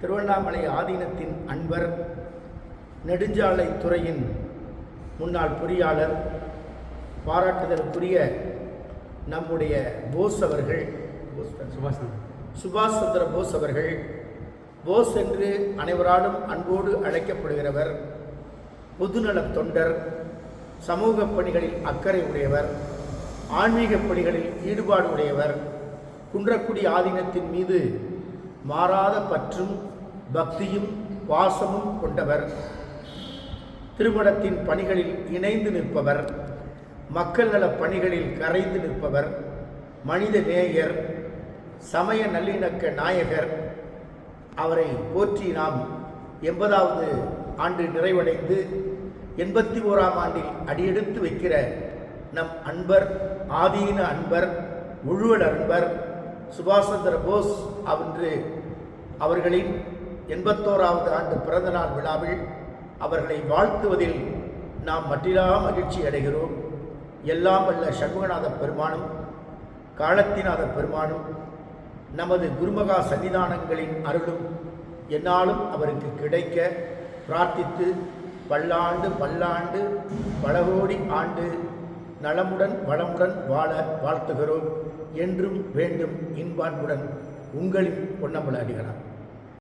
திருவண்ணாமலை ஆதீனத்தின் அன்பர் நெடுஞ்சாலை துறையின் முன்னாள் பொறியாளர் பாராட்டுதலுக்குரிய நம்முடைய போஸ் அவர்கள் போஸ் சுபாஷ் சுபாஷ் சந்திர போஸ் அவர்கள் போஸ் என்று அனைவராலும் அன்போடு அழைக்கப்படுகிறவர் பொதுநலத் தொண்டர் சமூக பணிகளில் அக்கறை உடையவர் ஆன்மீக பணிகளில் ஈடுபாடு உடையவர் குன்றக்குடி ஆதீனத்தின் மீது மாறாத பற்றும் பக்தியும் பாசமும் கொண்டவர். திருமணத்தின் பணிகளில் இணைந்து நிற்பவர். மக்கள் நலப் பணிகளில் கரைந்து நிற்பவர். மனித நேயர் சமய நல்லிணக்க நாயகர். அவரை போற்றி நாம் எண்பதாவது ஆண்டு நிறைவடைந்து எண்பத்தி ஓராம் ஆண்டில் அடியெடுத்து வைக்கிற நம் அன்பர் ஆதீன அன்பர் முழுவல் அன்பர் சுபாஷ் சந்திர போஸ் என்று அவர்களின் எண்பத்தோராவது ஆண்டு பிறந்தநாள் விழாவில் அவர்களை வாழ்த்துவதில் நாம் மட்டிலா மகிழ்ச்சி அடைகிறோம். எல்லாம் வல்ல சண்முகநாத பெருமானும் காலத்திநாத பெருமானும் நமது குருமகா சன்னிதானங்களின் அருளும் என்னாலும் அவருக்கு கிடைக்க பிரார்த்தித்து பல்லாண்டு பல்லாண்டு பலகோடி ஆண்டு நலமுடன் வளமுடன் வாழ வாழ்த்துகிறோம். என்றும் வேண்டும் இன்பான்புடன் உங்களின் பொன்னம்பல அடிகளார்.